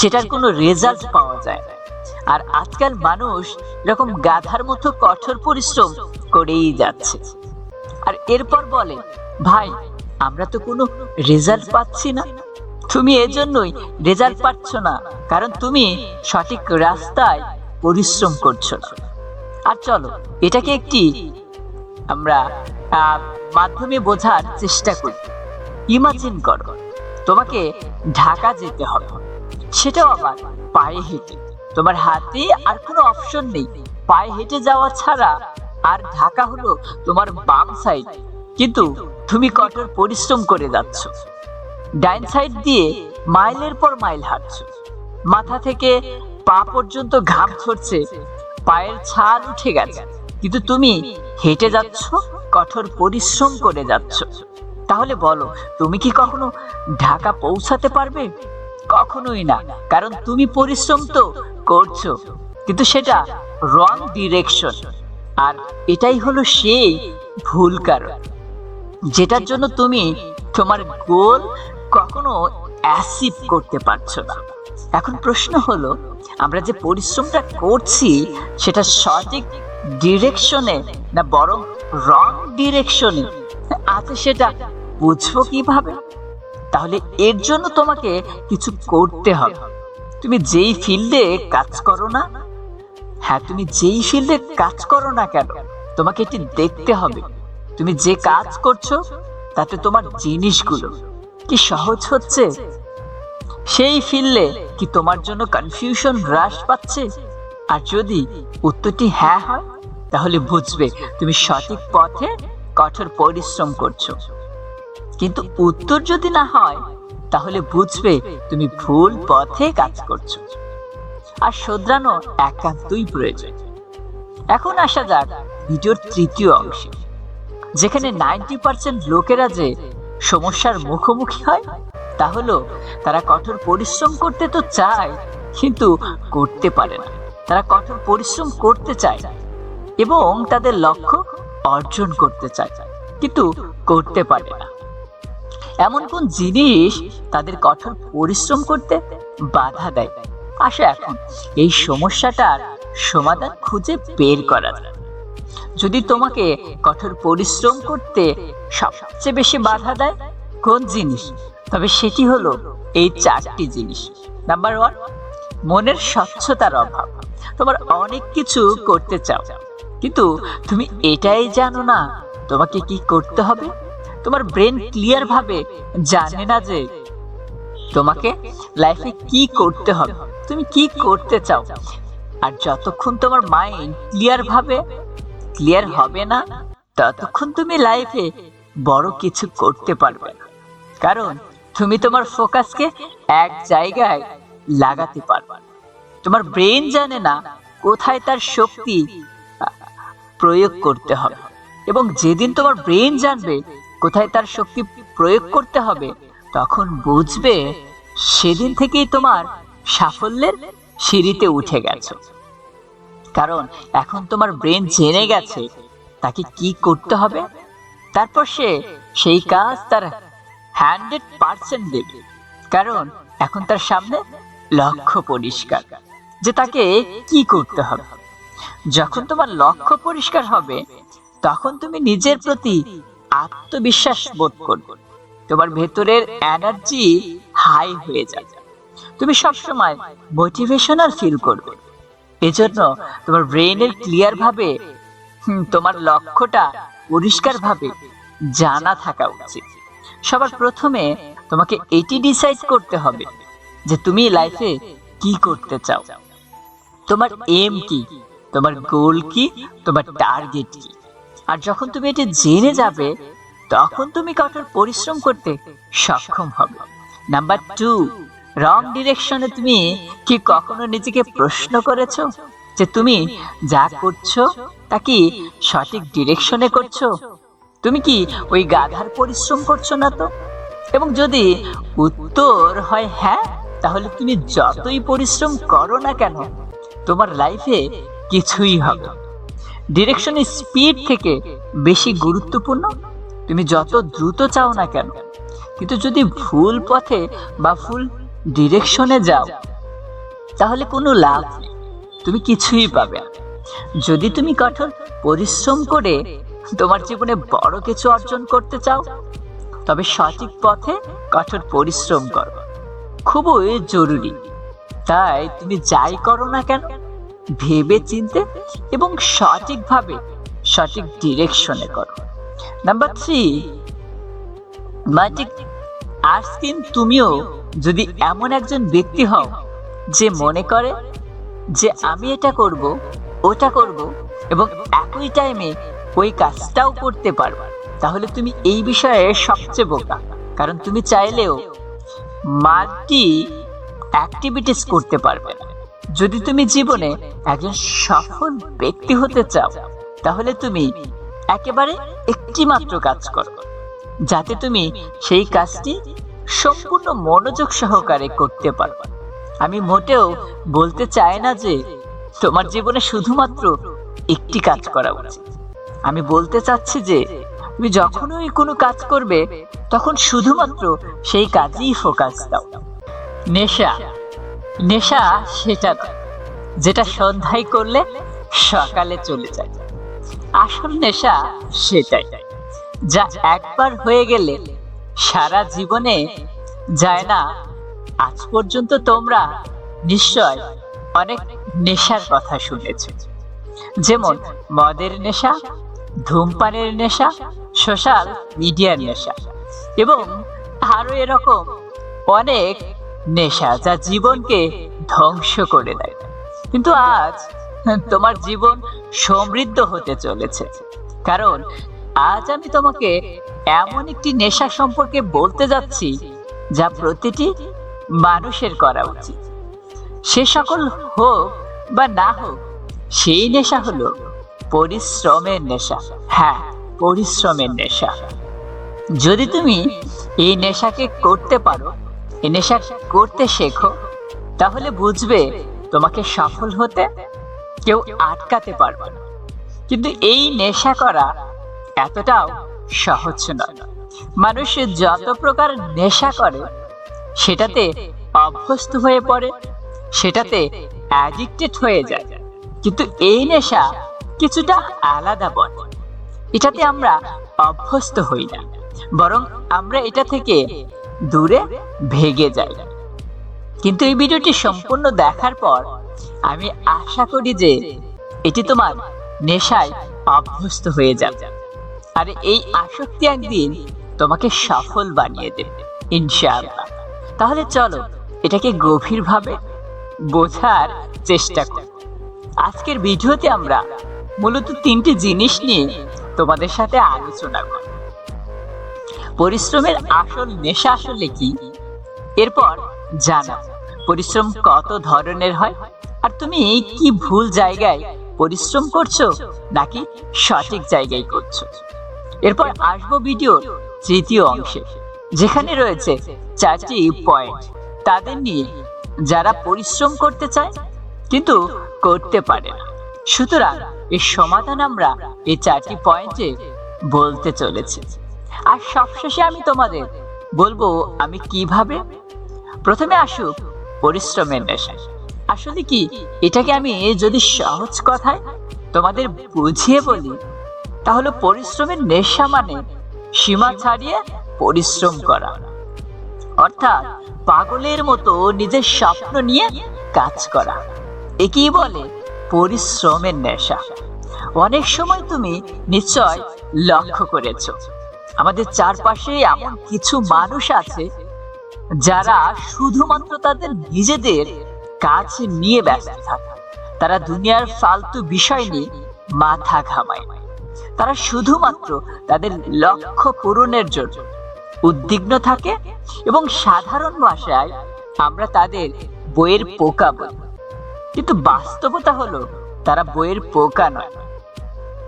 যেটার কোনো রেজাল্ট পাওয়া যায় না। আর আজকাল মানুষ এরকম গাধার মতো কঠোর পরিশ্রম করেই যাচ্ছে। আর এরপর বলে, ভাই, আমরা তো কোনো রেজাল্ট পাচ্ছি না। তুমি এজন্যই রেজাল্ট পাচ্ছ না, কারণ তুমি সঠিক রাস্তায় পরিশ্রম করছ না। আর চলো, এটাকে একটি আমরা মাধ্যমে বোঝার চেষ্টা করি। ইমাজিন করো, তোমাকে ঢাকা যেতে হবে। সেটাও আবার পায়ে হেঁটে। তোমার হাতে আর কোনো অপশন নেই। পায়ে হেঁটে যাওয়া ছাড়া আর ঢাকা হলো তোমার বাম সাইড কিন্তু তুমি কঠোর পরিশ্রম করে যাচ্ছ। ডাইন সাইড দিয়ে মাইলের পর মাইল হাঁটছো। মাথা থেকে পা পর্যন্ত ঘাম ছড়ছে পায়ের ছাদ উঠে গেছে। কিন্তু তুমি হেঁটে যাচ্ছ, কঠোর পরিশ্রম করে যাচ্ছ। তাহলে বলো, তুমি কি কখনো ঢাকা পৌঁছাতে পারবে? কখনোই না, কারণ তুমি পরিশ্রম তো করছ। কিন্তু সেটা রং ডিরেকশন আর এটাই হলো সেই ভুল কারণ, যেটার জন্য তুমি তোমার গোল কখনো অ্যাসিভ করতে পারছ না। এখন প্রশ্ন হলো, আমরা যে পরিশ্রমটা করছি, সেটা সঠিক ডিরেকশনে না বরং রং ডিরেকশনে আছে সেটা বুঝব কীভাবে? তাহলে এর জন্য তোমাকে কিছু করতে হবে। তুমি যেই ফিল্ডে কাজ করো না হ্যাঁ তুমি যেই ফিল্ডে কাজ করো না কেন, তোমাকে এটি দেখতে হবে। তুমি যে কাজ করছ, তাতে তোমার জিনিসগুলো কি সহজ হচ্ছে? সেই ফিল্ডে কি তোমার জন্য কনফিউশন হ্রাস পাচ্ছে? আর যদি উত্তরটি হ্যাঁ হয়, তাহলে বুঝবে তুমি সঠিক পথে কঠোর পরিশ্রম করছ। কিন্তু উত্তর যদি না হয়, তাহলে বুঝবে তুমি ভুল পথে কাজ করছ। আর শোধরানো একান্তই প্রয়োজন। এখন আসা যাক ভিডিওর তৃতীয় অংশে, যেখানে নাইনটি পার্সেন্ট লোকেরা যে সমস্যার মুখোমুখি হয়, তা হলো তারা কঠোর পরিশ্রম করতে তো চায়, কিন্তু করতে পারে না। তারা কঠোর পরিশ্রম করতে চায় এবং তাদের লক্ষ্য অর্জন করতে চায়, কিন্তু করতে পারে না। এমন কোন জিনিস তাদের কঠোর পরিশ্রম করতে বাধা দেয়? আসে এখন, এই সমস্যাটার সমাধান খুঁজে বের করা যদি তোমাকে কঠোর পরিশ্রম করতে সবচেয়ে বেশি বাধা দেয়, কোন জিনিস? তবে সেটি হলো এই চারটি জিনিস। নাম্বার ওয়ান মনের স্বচ্ছতার অভাব। তোমার অনেক কিছু করতে চাও, কিন্তু তুমি এটাই জানো না তোমাকে কি করতে হবে? তোমার ব্রেন ক্লিয়ার ভাবে জানে না যে তোমাকে লাইফে কি করতে হবে, তুমি কি করতে চাও। আর যতক্ষণ তোমার মাইন্ড ক্লিয়ার ভাবে ক্লিয়ার হবে না, ততক্ষণ তুমি লাইফে বড় কিছু করতে পারবে না। কারণ তুমি তোমার ফোকাসকে এক জায়গায় লাগাতে পারবে না। তোমার ব্রেন জানে না কোথায় তার শক্তি প্রয়োগ করতে হবে। এবং যেদিন তোমার ব্রেন জানবে কোথায় তার শক্তি প্রয়োগ করতে হবে, তখন বুঝবে সেদিন থেকেই তোমার সাফল্যের সিঁড়িতে উঠে গেছো। কারণ এখন তোমার ব্রেন জেনে গেছে তাকে কি করতে হবে। তারপর সে সেই কাজ তার হান্ড্রেড পার্সেন্ট দেবে। কারণ এখন তার সামনে লক্ষ্য পরিষ্কার যে তাকে কি করতে হবে। যখন তোমার লক্ষ্য পরিষ্কার হবে, তখন তুমি নিজের প্রতি আত্মবিশ্বাস বোধ করবে তোমার ভেতরের এনার্জি হাই হয়ে যাবে তুমি সবসময় মোটিভেশনাল ফিল করবে। এজন্য তোমার ব্রেনের ক্লিয়ার ভাবে তোমার লক্ষ্যটা পরিষ্কার ভাবে জানা থাকা উচিত। সবার প্রথমে তোমাকে এটি ডিসাইড করতে হবে যে তুমি লাইফে কি করতে চাও। তোমার এম কি? তোমার গোল কি? তোমার টার্গেট কি? আর যখন তুমি এটি জেনে যাবে, তখন তুমি কঠোর পরিশ্রম করতে সক্ষম হবে। নাম্বার টু রং ডিরেকশনে তুমি কি কখনো নিজেকে প্রশ্ন করেছ? যে তুমি যা করছ, তা কি সঠিক ডিরেকশনে করছ? তুমি কি ওই গাধার পরিশ্রম করছ না তো? এবং যদি উত্তর হয় হ্যাঁ তাহলে তুমি যতই পরিশ্রম করো না কেন, তোমার লাইফে কিছুই হবে ডিরেকশনের স্পিড থেকে বেশি গুরুত্বপূর্ণ। তুমি যত দ্রুত চাও না কেন, কিন্তু যদি ভুল পথে বা ভুল ডিরেকশনে যাও, তাহলে কোনো লাভ নেই। তুমি কিছুই পাবে যদি তুমি কঠোর পরিশ্রম করে তোমার জীবনে বড় কিছু অর্জন করতে চাও, তবে সঠিক পথে কঠোর পরিশ্রম করো। খুবই জরুরি। তাই তুমি যাই করো না কেন ভেবে চিনতে এবং সঠিকভাবে সঠিক ডিরেকশনে করো। নাম্বার থ্রি মাটিক আজকিন তুমিও যদি এমন একজন ব্যক্তি হও যে মনে করে যে আমি এটা করব, ওটা করব এবং একই টাইমে ওই কাজটাও করতে পারব, তাহলে তুমি এই বিষয়ে সবচেয়ে বোকা। কারণ তুমি চাইলেও মাল্টি অ্যাক্টিভিটিস করতে পারবে না। যদি তুমি জীবনে একজন সফল ব্যক্তি হতে চাও, তাহলে তুমি একেবারে একটি মাত্র কাজ করো, যাতে তুমি সেই কাজটি সম্পূর্ণ মনোযোগ সহকারে করতে পারো। আমি মোটেও বলতে চাই না যে তোমার জীবনে শুধুমাত্র একটি কাজ করা উচিত। আমি বলতে চাচ্ছি যে তুমি যখনই কোনো কাজ করবে, তখন শুধুমাত্র সেই কাজেই ফোকাস দাও। নেশা নেশা, সেটা যেটা সন্ধ্যায় করলে সকালে চলে যায়। আসল নেশা সেটাই। যা একবার হয়ে গেলে সারা জীবনে যায় না। আজ পর্যন্ত তোমরা নিশ্চয় অনেক নেশার কথা শুনেছ। যেমন মদের নেশা, ধূমপানের নেশা, সোশ্যাল মিডিয়ার নেশা এবং আরও এরকম অনেক নেশা যা জীবনকে ধ্বংস করে দেয়। কিন্তু আজ তোমার জীবন সমৃদ্ধ হতে চলেছে। কারণ আজ আমি তোমাকে এমন একটি নেশা সম্পর্কে বলতে যাচ্ছি যা প্রতিটি মানুষের করা উচিত। সে সকল হোক বা না হোক, সেই নেশা হলো পরিশ্রমের নেশা। হ্যাঁ পরিশ্রমের নেশা। যদি তুমি এই নেশাকে করতে পারো এই নেশা করতে শেখো। তাহলে বুঝবে তোমাকে সফল হতে কেউ আটকাতে পারবে না। কিন্তু এই নেশা করা এতটাও সহজ নয়। মানুষ যত প্রকার নেশা করে, সেটাতে অভ্যস্ত হয়ে পড়ে, সেটাতে অ্যাডিক্টেড হয়ে যায়। কিন্তু এই নেশা কিছুটা আলাদা বটে। এটাতে আমরা অভ্যস্ত হই না। বরং আমরা এটা থেকে দূরে ভেগে যাই কিন্তু এই ভিডিওটি সম্পূর্ণ দেখার পর আমি আশা করি যে এটি তোমার নেশায় অভ্যস্ত হয়ে যাবে। আর এই আসক্তি একদিন তোমাকে সফল বানিয়ে দেবে, ইনশাআল্লাহ। তাহলে চলো এটাকে গভীরভাবে বোঝার চেষ্টা করি। আজকের ভিডিওতে আমরা মূলত তিনটি জিনিস নিয়ে তোমাদের সাথে আলোচনা করব। পরিশ্রমের আসল নেশা আসলে কি? এরপর জানা পরিশ্রম কত ধরনের হয়? আর তুমি কি ভুল জায়গায় পরিশ্রম করছ, নাকি সঠিক জায়গায় করছ? এরপর আসব ভিডিওর তৃতীয় অংশে, যেখানে রয়েছে চারটি পয়েন্ট তাদের নিয়ে যারা পরিশ্রম করতে চায়, কিন্তু করতে পারে না। সুতরাং এর সমাধান আমরা এই চারটি পয়েন্টে বলতে চলেছি। আর সবশেষে আমি তোমাদের বলব, আমি কীভাবে? প্রথমে আসুক পরিশ্রমের নেশায় আসলে কি, এটাকে আমি যদি সহজ কথায় তোমাদের বুঝিয়ে বলি, তাহলে পরিশ্রমের নেশা মানে সীমা ছাড়িয়ে পরিশ্রম করা। অর্থাৎ পাগলের মতো নিজের স্বপ্ন নিয়ে কাজ করা। একেই বলে পরিশ্রমের নেশা। অনেক সময় তুমি নিশ্চয় লক্ষ্য করেছ। আমাদের চারপাশে এমন কিছু মানুষ আছে যারা শুধুমাত্র তাদের নিজেদের কাজ নিয়ে ব্যস্ত থাকে। তারা দুনিয়ার ফালতু বিষয় নিয়ে মাথা ঘামায়। তারা শুধুমাত্র তাদের লক্ষ্য পূরণের জন্য উদ্বিগ্ন থাকে এবং সাধারণ ভাষায় আমরা তাদের বইয়ের পোকা বলি। কিন্তু বাস্তবতা হলো তারা বইয়ের পোকা নয়।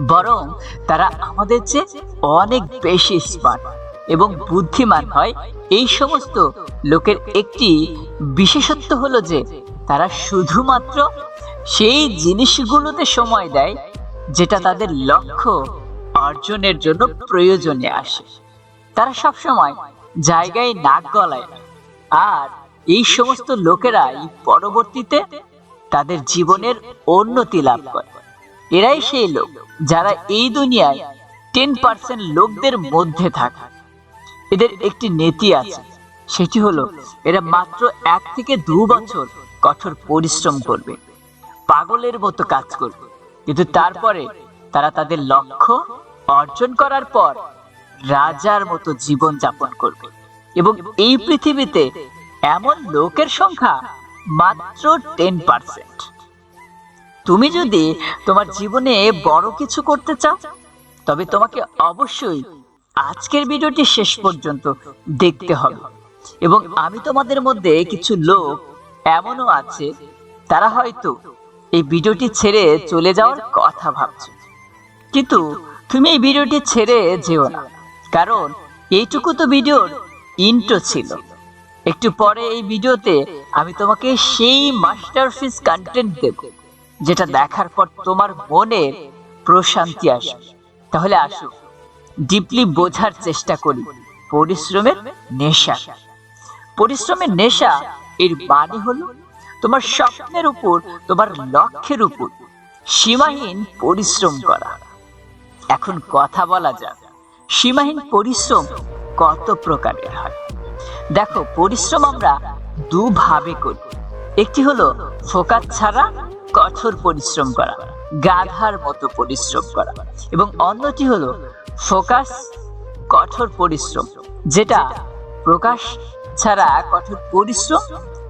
বরং তারা আমাদের চেয়ে অনেক বেশি স্মার্ট এবং বুদ্ধিমান হয় এই সমস্ত লোকের একটি বিশেষত্ব হলো যে, তারা শুধুমাত্র সেই জিনিসগুলোতে সময় দেয় যেটা তাদের লক্ষ্য অর্জনের জন্য প্রয়োজনে আসে তারা সবসময় জায়গায় নাক গলায়। আর এই সমস্ত লোকেরাই পরবর্তীতে তাদের জীবনের উন্নতি লাভ করে এরাই সেই লোক যারা এই দুনিয়ায় টেন পার্সেন্ট লোকদের মধ্যে থাকে। এদের একটি নীতি আছে, সেটি হলো এরা মাত্র এক থেকে দু বছর কঠোর পরিশ্রম করবে, পাগলের মতো কাজ করবে। কিন্তু তারপরে তারা তাদের লক্ষ্য অর্জন করার পর রাজার মতো জীবন যাপন করবে এবং এই পৃথিবীতে এমন লোকের সংখ্যা মাত্র টেন পার্সেন্ট তুমি যদি তোমার জীবনে বড় কিছু করতে চাও, তবে তোমাকে অবশ্যই আজকের ভিডিওটি শেষ পর্যন্ত দেখতে হবে। এবং আমি তোমাদের মধ্যে কিছু লোক এমনও আছে, তারা হয়তো এই ভিডিওটি ছেড়ে চলে যাওয়ার কথা ভাবছে। কিন্তু তুমি এই ভিডিওটি ছেড়ে যেও না, কারণ এইটুকু তো ভিডিওর ইন্ট্রো ছিল। একটু পরে এই ভিডিওতে আমি তোমাকে সেই মাস্টারপিস কন্টেন্ট দেব। যেটা দেখার পর তোমার মনের প্রশান্তি আসবে তাহলে আসো। ডিপলি বোঝার চেষ্টা করি। পরিশ্রমের নেশা। পরিশ্রমের নেশা এর মানে হলো তোমার স্বপ্নের উপর, তোমার লক্ষ্যের উপর সীমাহীন পরিশ্রম করা। এখন কথা বলা যাক। সীমাহীন পরিশ্রম কত প্রকারের হয়? দেখো, পরিশ্রম আমরা দুভাবে করি। একটি হলো ফোকাস ছাড়া কঠোর পরিশ্রম করা, গাধার মতো পরিশ্রম করা, এবং অন্যটি হলো ফোকাস কঠোর পরিশ্রম, যেটা প্রকাশ ছাড়া কঠোর পরিশ্রম,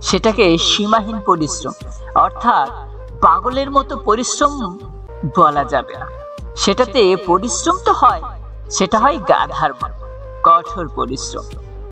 সেটাকে সীমাহীন পরিশ্রম, অর্থাৎ পাগলের মতো পরিশ্রম বলা যাবে না। সেটাতে পরিশ্রম তো হয়, সেটা হয় গাধার মতো কঠোর পরিশ্রম।